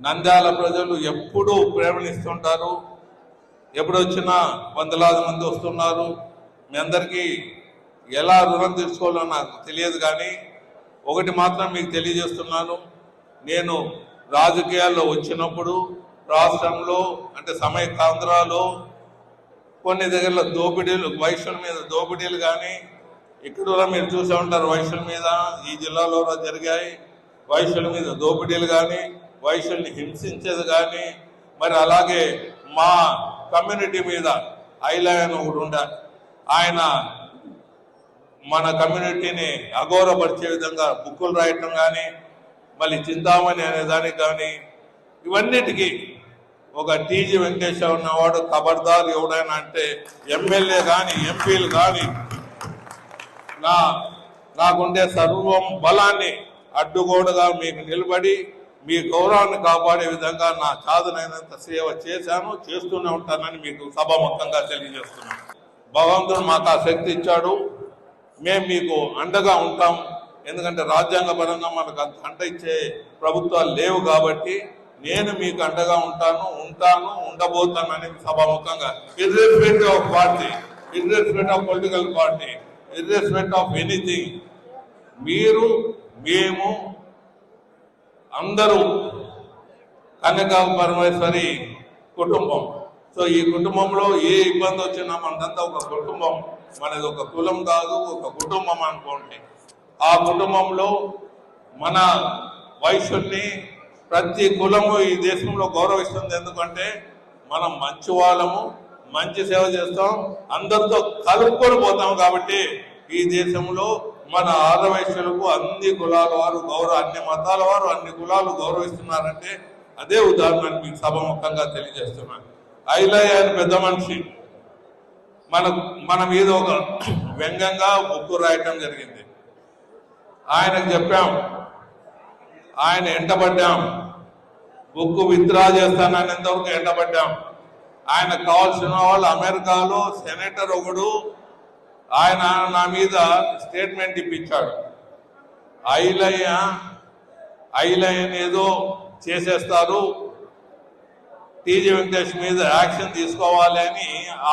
నంద్యాల ప్రజలు ఎప్పుడూ ప్రేమనిస్తుంటారు. ఎప్పుడు వచ్చినా వందలాది మంది వస్తున్నారు. మీ అందరికీ ఎలా రుణం తీర్చుకోవాలో నాకు తెలియదు కానీ ఒకటి మాత్రం మీకు తెలియజేస్తున్నాను. నేను రాజకీయాల్లో వచ్చినప్పుడు రాష్ట్రంలో అంటే సమైకాంధ్రాలో కొన్ని దగ్గరలో దోపిడీలు వైశ్యుల మీద దోపిడీలు కానీ ఇక్కడ కూడా మీరు చూసే ఉంటారు వైశ్యుల మీద ఈ జిల్లాలో జరిగాయి. వైశ్యుల మీద దోపిడీలు కానీ వైశ్యుల్ని హింసించేది కానీ మరి అలాగే మా కమ్యూనిటీ మీద ఐలాయన్ ఒకడు ఉండాలి. ఆయన మన కమ్యూనిటీని అఘోరపరిచే విధంగా బుక్కులు రాయటం కానీ మళ్ళీ చింతామణి అనే దానికి కానీ ఇవన్నిటికీ ఒక టీజీ వెంకటేశ్వర ఉన్నవాడు ఖబర్దార్ ఎవడైనా అంటే ఎమ్మెల్యే కానీ ఎంపీలు కానీ నా నాకుండే సర్వం బలాన్ని అడ్డుగోడుగా మీకు నిలబడి మీ గౌరవాన్ని కాపాడే విధంగా నా చాదునైనంత సేవ చేశాను చేస్తూనే ఉంటానని మీకు సభాముఖంగా తెలియజేస్తున్నాను. భగవంతుడు మాకు ఆ శక్తి ఇచ్చాడు. మేము మీకు అండగా ఉంటాం. ఎందుకంటే రాజ్యాంగపరంగా మనకు అంత అంట ఇచ్చే ప్రభుత్వాలు లేవు కాబట్టి నేను మీకు అండగా ఉంటాను ఉంటాను ఉండబోతాను అని సభాముఖంగా irrespective of party irrespective of political party irrespective of anything మీరు మేము అందరూ కనక పరమేశ్వరి కుటుంబం. సో ఈ కుటుంబంలో ఏ ఇబ్బంది వచ్చినా మనదంతా ఒక కుటుంబం. మనది ఒక కులం కాదు ఒక కుటుంబం అనుకోండి. ఆ కుటుంబంలో మన వయసుని ప్రతి కులము ఈ దేశంలో గౌరవిస్తుంది. ఎందుకంటే మనం మంచి వాళ్ళము మంచి సేవ చేస్తాం అందరితో కలుపుకొని పోతాం కాబట్టి ఈ దేశంలో మన ఆదవైశ్యులకు అన్ని కులాల వారు గౌరవ అన్ని మతాల వారు అన్ని కులాలు గౌరవిస్తున్నారంటే అదే ఉదాహరణ మీకు సభముఖంగా తెలియజేస్తున్నాను ఐలయ్య అని పెద్ద మనిషి. మన మన మీద ఒక వ్యంగ్యంగా ఉప్పు రాయటం జరిగింది. ఆయనకు చెప్పాం ఆయన ఎంటబడ్డాం. Book withdraw చేస్తాననేంతవరకు ఎంటబడ్డాం. ఆయనకు కావాల్సిన వాళ్ళు అమెరికాలో సెనేటర్ ఒకడు ఆయన నా మీద స్టేట్మెంట్ ఇప్పించాడు. ఐలయ్య ఐలయ్యని ఏదో చేసేస్తారు. టీజీ వెంకటేష్ మీద యాక్షన్ తీసుకోవాలి అని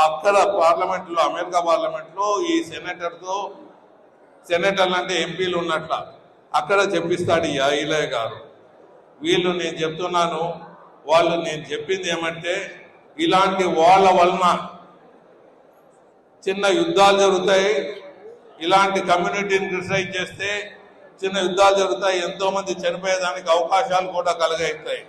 అక్కడ పార్లమెంట్లో అమెరికా పార్లమెంట్లో ఈ సెనేటర్తో సెనేటర్లు అంటే ఎంపీలు ఉన్నట్ల అక్కడ చెప్పిస్తాడు ఈ ఐలయ్య గారు. వీళ్ళు నేను చెప్తున్నాను వాళ్ళు నేను చెప్పింది ఏమంటే ఇలాంటి వాళ్ళ వలన చిన్న యుద్ధాలు జరుగుతాయి. ఇలాంటి కమ్యూనిటీని క్రిటిసైజ్ చేస్తే చిన్న యుద్ధాలు జరుగుతాయి. ఎంతోమంది చనిపోయేదానికి అవకాశాలు కూడా కలగైతాయి.